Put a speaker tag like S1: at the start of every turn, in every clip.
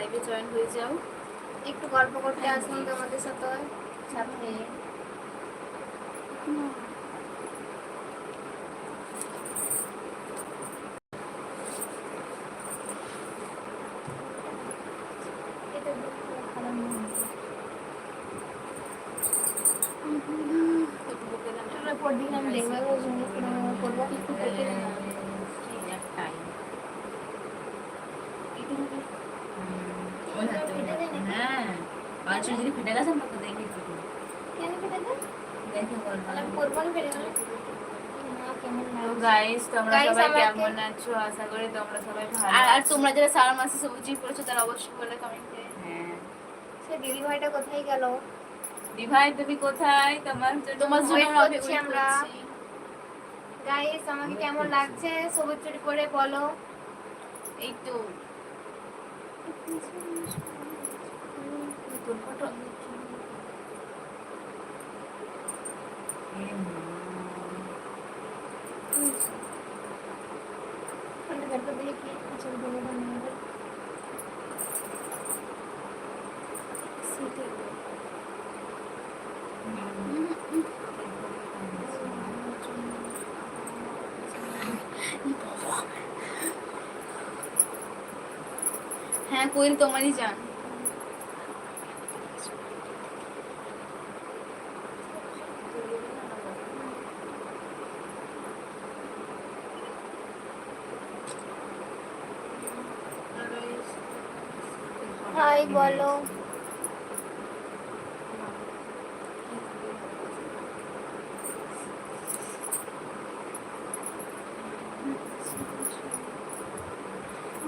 S1: লাইভে জয়েন হয়ে যাও।
S2: একটু গল্প করতে আসুন তোমাদের সাথে। সাথে এটা দেখতে খারাপ মনে হচ্ছে।
S1: একটু বকে দাও।
S2: আমরা পরদিন আমি দেখব ওই জন্য পুরো করব একটু দেখে নিই।
S3: একটাই
S2: ওই হাতে ওই হাতে।
S3: হ্যাঁ পাঁচশো যদি ফেটে গেছে আমরা তো দেখি তো
S2: কেন কেটে দেয়?
S3: দেখে বলব
S2: তাহলে আমি করব না ফেলে গেলে? মা, কেমন
S1: তো
S2: লাগছে?
S1: গাইস তোমরা সবাই কেমন আছো আশা করি তোমরা সবাই ভালো
S2: আর-
S1: তোমরা যারা সারা মাসে সবজি করেছ তারা অবশ্যই বলে কমেন্টে
S3: হ্যাঁ
S2: সে দিদি ভাইটা কোথায় গেল
S1: দি ভাই তুমি কোথায় তোমার তোমার জন্য আমরা।
S2: গাইস আমাকে কেমন লাগছে সবুজ চুরি করে বলো
S1: এই তো ফটো
S2: ফোনটা বের করে দিলে কি আচ্ছা বলে দাও আমাদের
S1: সেটাই তো। হ্যাঁ কোয়েল তোমারই যান
S2: হাই বলো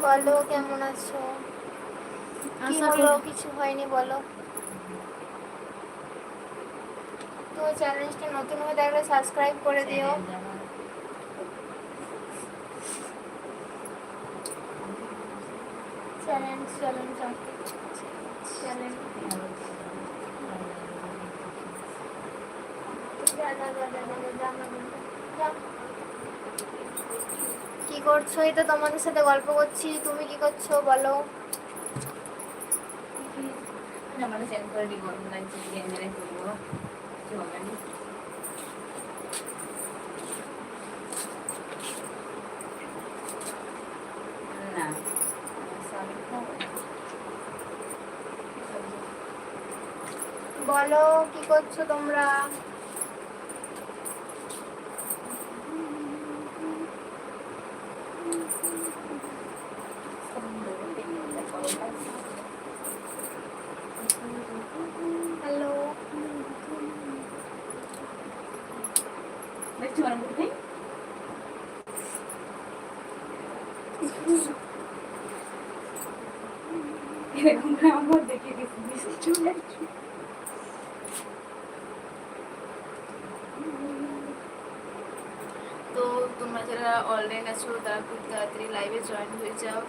S2: বলো কেমন আছো? কি
S1: আশা
S2: হলো?
S1: করি-
S2: কিছু হয়নি বলো। তো চ্যানেলটা নতুন হয়ে থাকলে সাবস্ক্রাইব করে দিও। চ্যানেল চ্যানেল চ্যানেল যা যা যা যা যা, যা, যা, যা। তো তোমাদের সাথে গল্প করছি। তুমি কি করছ বলো?
S3: আমাদের সেন্ড করে দিই গরম লাগছে গেঞ্জেরে করব। না না।
S2: বলো কি করছ তোমরা?
S3: আসছে
S1: তো তোমরা যারা অনলাইন আছো, তারা খুব তাড়াতাড়ি লাইভে জয়েন হয়ে যাও।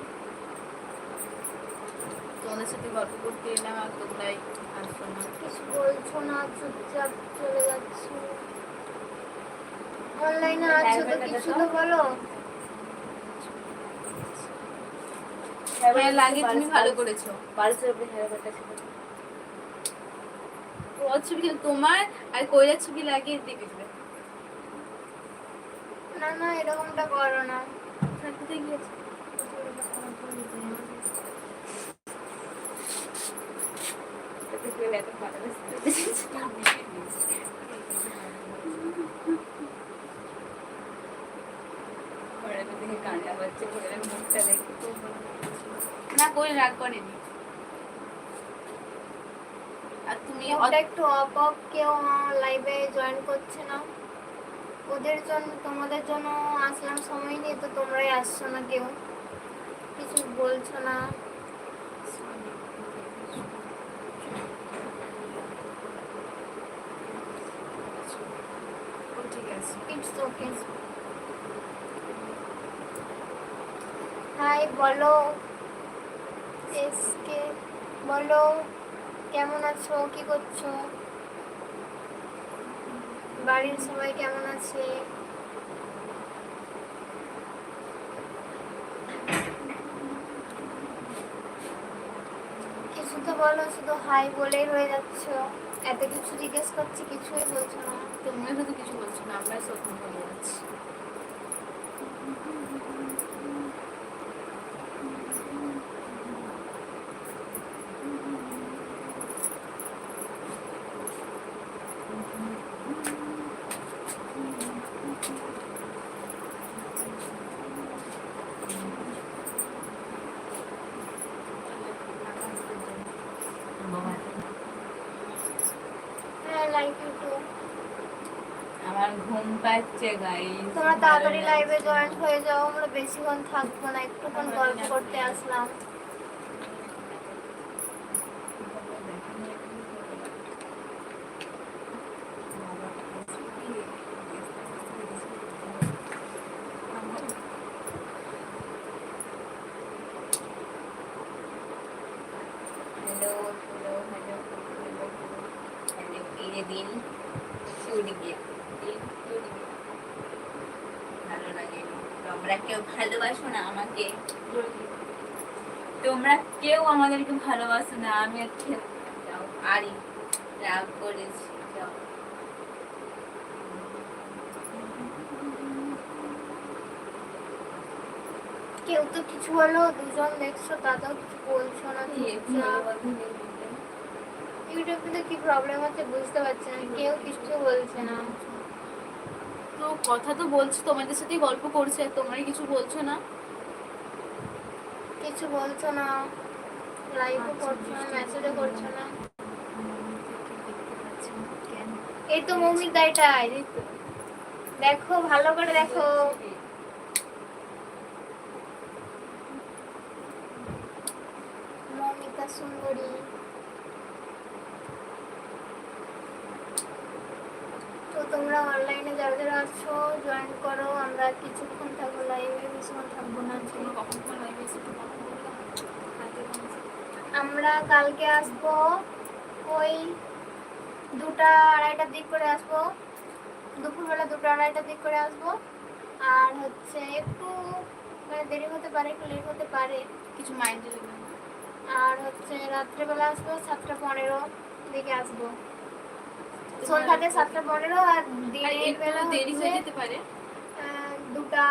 S1: তোমাদের সাথে গল্প করতে এলাম, আর তোমরাই আসো না
S2: কিছু বলছো না, চুপচাপ চলে যাচ্ছ। অনলাইনে আছো তো কিছু তো বলো।
S1: হ্যাঁ লাগে তুমি ভালো করেছ।
S3: পালসের উপরে হেয়ার ব্যান্ডটা ছিল
S1: ওর ছবি তোমার আর কইলার ছবি লাগিয়ে দিবি।
S2: না না এরকমটা করো না।
S1: কোথায় গিয়েছে
S3: কান্না হচ্ছে মুখটা দেখে
S1: না কই রাগ করেনি। আর তুমি
S2: একটু অপ অফ কেউ লাইভে জয়েন করছে না। ওদের জন্য তোমাদের জন্য আসলাম সময় নিয়ে তো তোমরাই আসছো না কেউ? কিছু বলছো না? ইটস ওকে হাই বলো। এসকে বলো, কেমন আছো? কি করছ? বাড়ির সবাই কেমন আছে? কিছু তো বলো, শুধু হাই বলেই হয়ে যাচ্ছ। এত কিছু জিজ্ঞেস করছি, কিছুই বলছো না।
S1: তোমরা শুধু কিছু বলছো না আমরা সব বলে যাচ্ছি
S2: হ্যাঁ লাইক ইউ টু
S3: আমার ঘুম পাচ্ছে গাইস
S2: তোমরা তাড়াতাড়ি লাইভে জয়েন হয়ে যাও আমরা বেশিক্ষণ থাকব না একটুক্ষণ গল্প করতে আসলাম
S3: hello hello hello hello hello এই যে দিল শুট গিয়ে দিল শুট গিয়ে ভালো লাগে তোমরা কেউ ভালোবাসো না আমাকে তোমরা কেউ আমাদেরকে ভালোবাসো না আমি আর খেলতে যাও আরি রাগ করেছি যাও
S2: কেউ তো কিছু বলো দুজন দেখছ তাতেও কিছু বলছো না। ইউটিউবে কি প্রবলেম হচ্ছে বুঝতে পারছি না কেউ কিছু বলছে না।
S1: তো কথা তো বলছি তোমাদের সাথেই গল্প করছে আর কিছু বলছো না?
S2: কিছু বলছো না লাইভও
S1: আচ্ছা,
S2: করছ না মেসেজও করছ না। এই তো মৌমিক দাইটাই দেখো ভালো করে দেখো। সুন্দরী তো তোমরা অনলাইনে যারা যারা আছো জয়েন করো আমরা কিছুক্ষণ থাকব লাইভে বেশিক্ষণ থাকব না। আমরা কালকে আসব ওই দুটা আড়াইটার দিক করে আসব। দুপুরবেলা দুটো আড়াইটার দিক করে আসব। আর হচ্ছে একটু মানে দেরি হতে পারে একটু লেট হতে পারে।
S1: কিছু মাইন্ডে।
S2: আর হচ্ছে রাত্রেবেলা আসব সাতটা পনেরো দিকে আসব। সন্ধ্যাতে সাতটা পনেরো আর দিনের বেলা
S1: দেরি হয়ে যেতে পারে।
S2: দুটা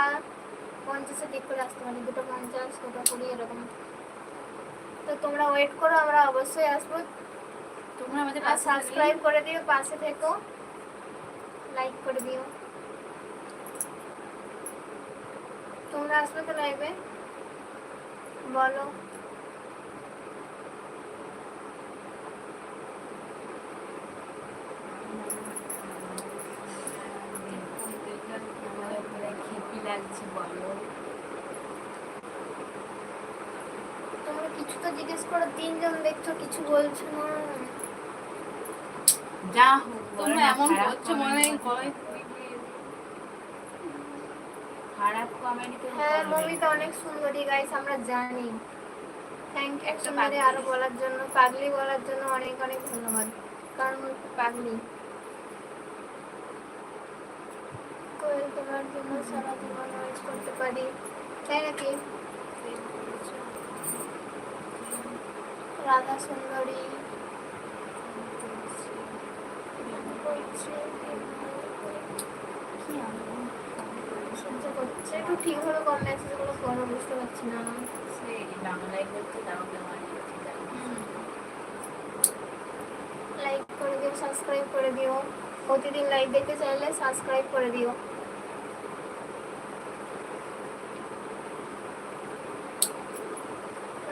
S2: পঞ্চাশের দিক করে আসতে পারি দুটো পঞ্চাশ দুটো কুড়ি এরকম। তো তোমরা ওয়েট করো আমরা অবশ্যই আসব।
S1: তোমরা আমাদের
S2: সাবস্ক্রাইব করে দিও পাশে থেকো। লাইক করে দিও। তোমরা আসবে তো লাইভে বলো।
S3: লাগছে বলো
S2: তোমরা কিছু তো জিজ্ঞেস করো তিনজন দেখছ কিছু বলছো না?
S3: যা হোক
S1: তোমরা এমন করছ মনে হয়
S3: খারাপ
S2: হ্যাঁ
S3: করবে
S2: অনেক সুন্দরী গাইস আমরা জানি। থ্যাংক
S1: একটা
S2: আরও বলার জন্য পাগলি বলার জন্য অনেক অনেক ধন্যবাদ। কারণ পাগলি। তোমার জন্য সারা জীবন ওয়েট করতে পারি। তাই নাকি? রাধা সুন্দরী করছে, একটু ঠিকভাবে কম মেসেজগুলো করো বুঝতে পারছি না।
S3: বাংলায় করতে জানো।
S2: লাইক করে দিও সাবস্ক্রাইব করে দিও। প্রতিদিন লাইভ দেখতে চাইলে সাবস্ক্রাইব করে দিও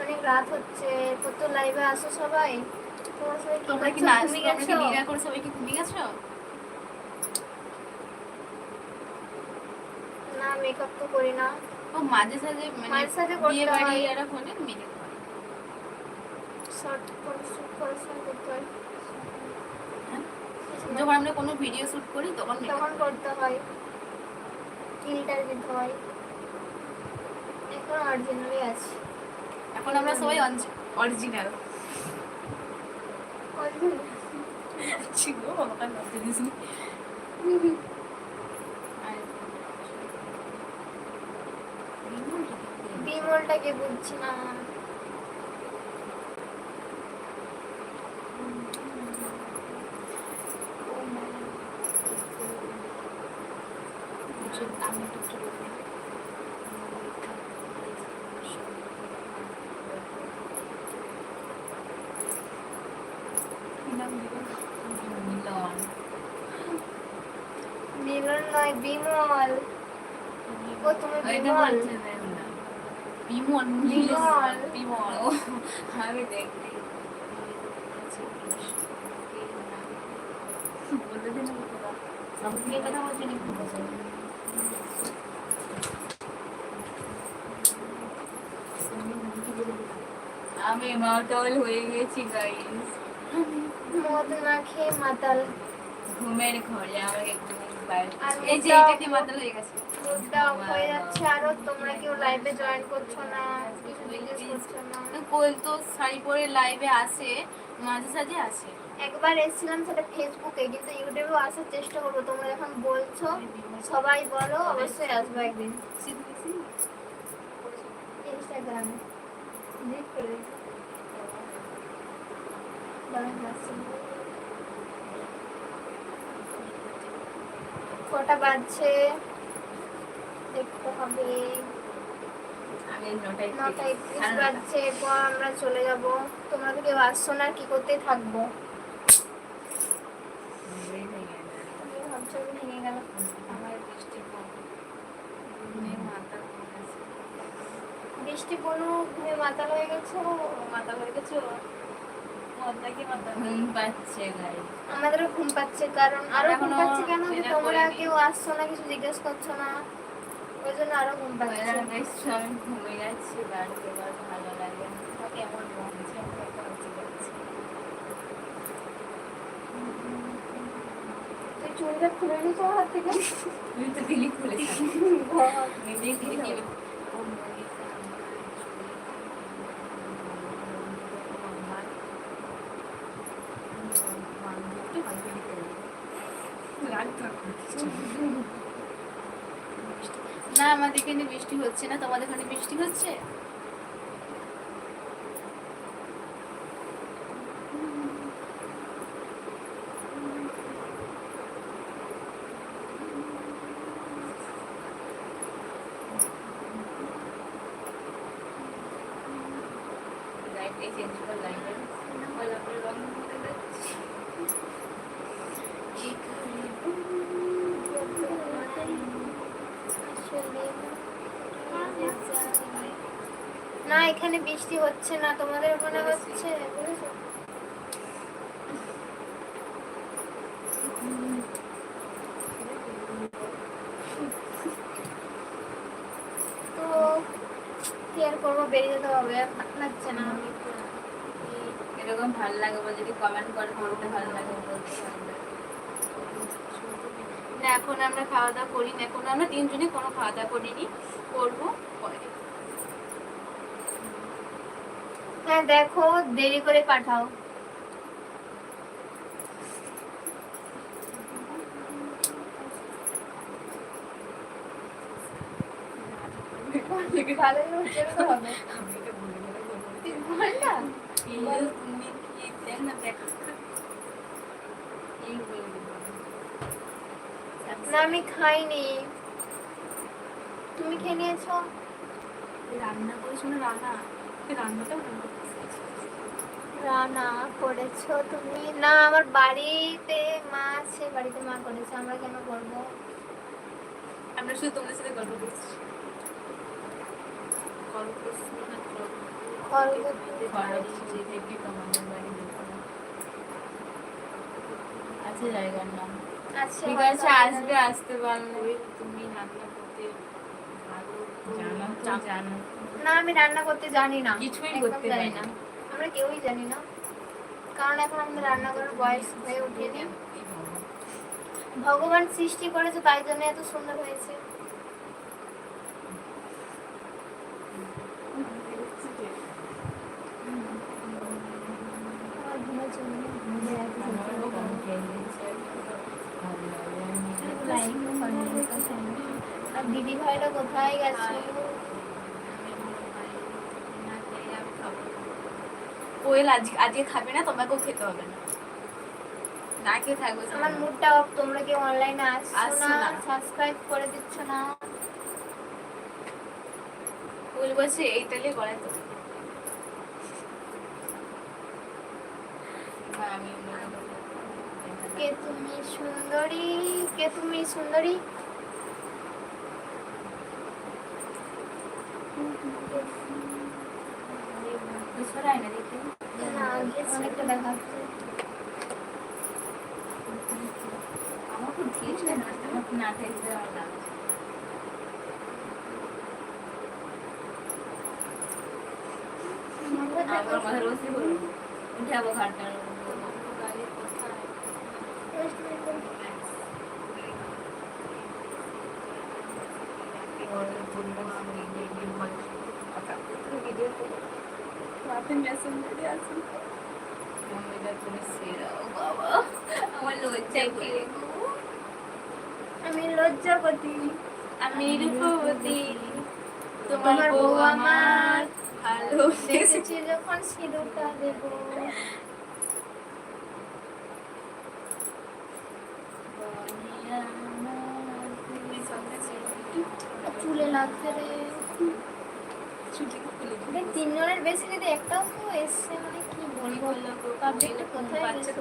S2: অনেক রাত হচ্ছে কত লাইভে আসো সবাই? তোমরা কি
S1: তোমরা কি
S2: করছ?
S1: নাচ
S2: ঘুমিয়ে
S1: তোমরা কি
S2: গেছো?
S1: ডিনার করে সবাই কি ঘুমিয়ে গেছো?
S2: না মেকআপ তো করি না।
S1: ও মাঝে সাঝে মানে
S2: মাঝে সাঝে
S1: বিয়ে বাড়ি এরা হলে মেকআপ করে
S2: শর্ট করে। শুট করে শুট করতে হয়।
S1: হ্যাঁ? যখন আমরা কোনো ভিডিও শুট করি তখন
S2: তখন করতে হয়। ফিল্টার দিতে হয়। এখন অরিজিনালি আছে।
S1: এখন আমরা সবাই অরিজিনাল ছিল বাবাকে ভাবতে দিয়েছি
S2: বিমলটাকে বুঝছি না।
S1: আমি
S2: ও তুমি বিমল
S1: বিমল
S2: বিমল।
S1: বিমল
S3: আমি দেখতে
S1: দিন
S3: একটু আমি মাউটাল হয়ে গেছি গাইস
S2: মদ না খেয়ে মাতাল
S3: ঘুমের ঘরে আমার একদম
S2: আর
S1: এই যে এটা কি মাতাল হয়ে গেছে।
S2: মুডটা অফ হয়ে যাচ্ছে আরও তোমরা কেউ লাইভে জয়েন করছ না কিছু জিজ্ঞেস করছ না।
S1: কোয়েল তো শাড়ি পরে লাইভে আসে মাঝে সাঝে আসে
S2: একবার এসেছিলাম সেটা ফেসবুকে কিন্তু ইউটিউবেও আসার চেষ্টা করব। তোমরা যখন বলছো সবাই বলো অবশ্যই আসব একদিন। ইনস্টাগ্রামে করে কটা বাজছে? দেখতে হবে। নটা একত্রিশ বাজছে এরপর আমরা চলে যাব। তোমরা তো কেউ আসছো না কি করতে থাকব? ভেঙে গেল।
S1: আমার বৃষ্টি
S2: বৃষ্টি বনু ঘুমে মাতাল হয়ে গেছে
S1: মাথা হয়ে গেছে
S3: ঘুম পাচ্ছে
S2: আমাদেরও ঘুম পাচ্ছে কারণ আরও ঘুম পাচ্ছে কেন? যে তোমরা কেউ আসছো না কিছু জিজ্ঞেস করছ না ওই জন্য আরও ঘুম পাচ্ছে।
S3: আমি ঘুমিয়ে যাচ্ছি বাড়িতে ভালো লাগে। কেমন বলছে
S2: তুই চুলটা খুলে আমার হাত থেকে?
S3: তুই তো দিলি খুলেছি নিজেই দিলি কি
S1: না আমাদের এখানে বৃষ্টি হচ্ছে না? তোমাদের এখানে বৃষ্টি হচ্ছে?
S3: চেঞ্জ কর লাইটের গোলাপের রং হতে যাচ্ছে।
S2: না, এখানে বৃষ্টি হচ্ছে না, তোমাদের ওখানে হচ্ছে, বুঝেছ? তো, কি আর করব, বেরিয়ে যেতে হবে ভালো লাগছে না
S3: এরকম ভালো লাগে বলে যদি কমেন্ট করে পড়তে ভালো লাগে বলতে ভালো
S1: না এখন আমরা খাওয়া দাওয়া করি না। এখন আমরা তিনজনে কোনো খাওয়া দাওয়া করিনি করব পরে।
S2: হ্যাঁ দেখো দেরি করে পাঠাও। ভালোই
S3: না
S2: আমি খাইনি। তুমি খেয়ে নিয়েছো?
S1: রান্না করেছ না রান্না? রান্না
S2: করেছ তুমি? না আমার বাড়িতে মা আছে বাড়িতে মা করেছে আমরা কেন করব?
S1: আমরা শুধু তোমাদের সাথে গল্প করছি। গল্প করছি না গল্প
S2: খরগোশ
S3: খড়গপুর থেকে তোমাদের বাড়ি যেতে আছে জায়গার নাম।
S2: আচ্ছা
S3: ঠিক আছে আসবে আসতে পারলে।
S1: তুমি রান্না করতে ভালো
S3: জানো
S2: না আমি রান্না করতে জানি না।
S3: কিছুই করতে
S2: জানি
S3: না।
S2: আমরা কেউই জানি না। কারণ এখন আমাদের রান্না করার বয়স হয়ে ওঠেনি।
S3: ভগবান।
S2: ভগবান সৃষ্টি করেছে তাই জন্য এত সুন্দর হয়েছে। আমার ঘুমের জন্য আর দিদি ভাইরা কোথায় গেছে
S1: কোয়েল আজ আজকে খাবে না তোমাকেও খেতে হবে না।
S3: না কেউ থাকব
S2: আমার মুডটা অফ তোমরা কি অনলাইনে আসছো না। সাবস্ক্রাইব করে দিচ্ছ না?
S1: ফুল বলছে এইটালে গলায় তো
S3: আমি
S2: কে তুমি সুন্দরী কে তুমি সুন্দরী?
S3: দেখি
S2: অনেকটা দেখাচ্ছে
S3: আমার খুব ধীরে ছিল না আমার আবার মাথার বসে বলব উঠাবো ঘাটটা
S1: গাড়ির কোথায়
S3: আমার লজ্জা করে
S2: আমি লজ্জাপতি
S1: আমি রূপবতী তোমার বউ আমার ভালো
S2: দেখেছি যখন সিঁদুরটা দেবো। লাগছে রে রে, তিনজনের বেশি যদি একটাও এসছে মানে কি বলব? গেছে?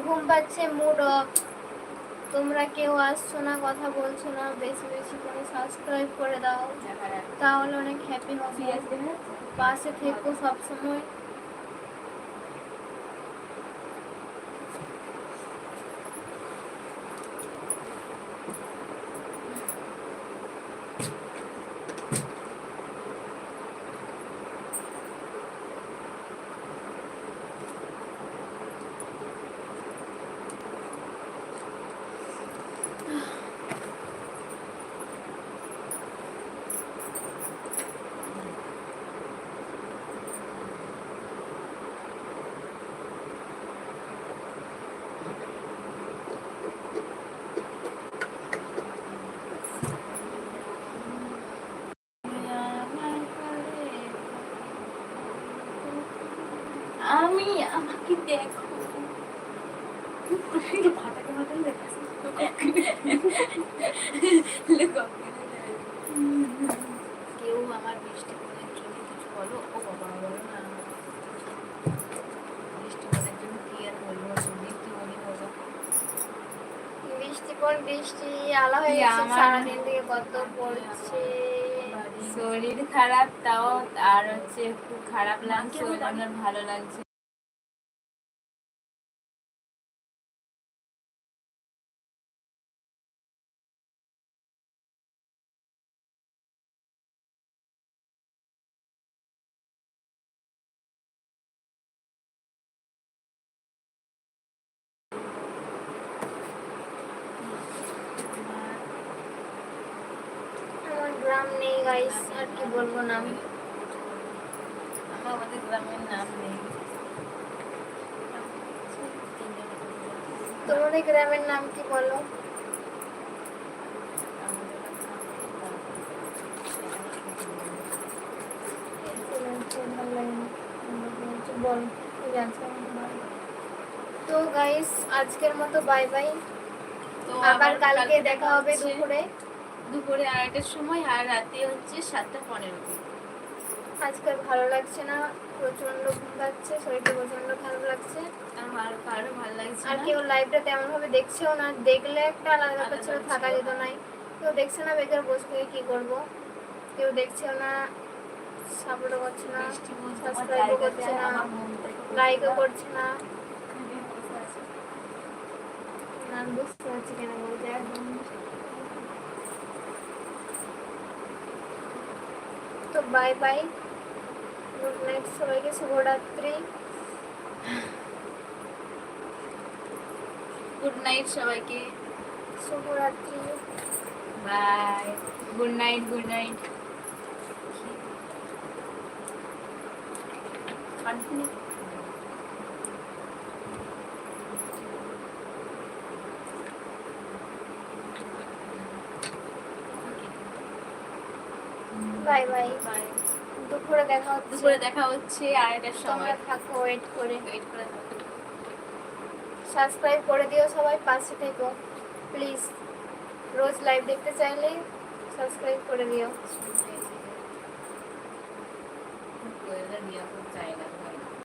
S2: ঘুম পাচ্ছে মুড অফ তোমরা কেউ আসছো না কথা বলছো না বেশি বেশি করে সাবস্ক্রাইব করে দাও। তাহলে অনেক হ্যাপি হবে। পাশে থেকো সবসময়
S1: আমি আমাকে দেখো ফাটাকে ফাটাকে দেখাচ্ছি কেউ আমার বৃষ্টি বোনের জন্য কিছু বলো ও বাবা বলো না বৃষ্টি বোনের জন্য কি আর বলব বৃষ্টি বলি বলো
S2: বৃষ্টি আলা হয়ে গেছে সারাদিন থেকে কত পড়ছে।
S3: শরীর খারাপ তাও আর হচ্ছে খুব খারাপ লাগছে ওই জন্য ভালো লাগছে
S2: গ্রাম নেই গাইস আর কি বলব না আমি
S3: আমার আমাদের গ্রামের নাম নেই।
S2: তোমাদের গ্রামের নাম কি বলো? তো গাইস আজকের মতো বাই বাই
S1: তো
S2: আবার কালকে দেখা হবে দুপুরে।
S1: দুপুরে আড়াইটার সময় আর রাতে হচ্ছে সাতটা পনেরোতে।
S2: আজকে ভালো লাগছে না? প্রচণ্ড ঘুম পাচ্ছে শরীরটা প্রচণ্ড খারাপ লাগছে।
S1: আর ভালো কারও ভালো লাগছে
S2: আর কেউ লাইভটা তেমন ভাবে দেখছেও না। দেখলে একটা আলাদা ব্যাপার ছিল থাকা যেত নাই কেউ দেখছে না বেকার বসে থেকে কি করব? কেউ দেখছেও না সাপোর্টও করছে না সাবস্ক্রাইবও করছে না লাইকও করছে না। বুঝতে পারছি কেন বলছে বাই বাই গুড নাইট সবাইকে শুভরাত্রি
S1: গুড নাইট সবাইকে
S2: শুভরাত্রি
S3: bye good night good night
S2: bye bye
S1: bye
S2: দুপুরে দেখা হচ্ছে।
S1: দুপুরে দেখা হচ্ছে আড়াইটার সময়
S2: থাকো ওয়েট করে।
S1: ওয়েট করে থাকো।
S2: সাবস্ক্রাইব করে দিও সবাই পাশে থেকো। প্লিজ রোজ লাইভ দেখতে চাইলে সাবস্ক্রাইব করে দিও।
S3: কোয়েলের বিয়ে চাই না।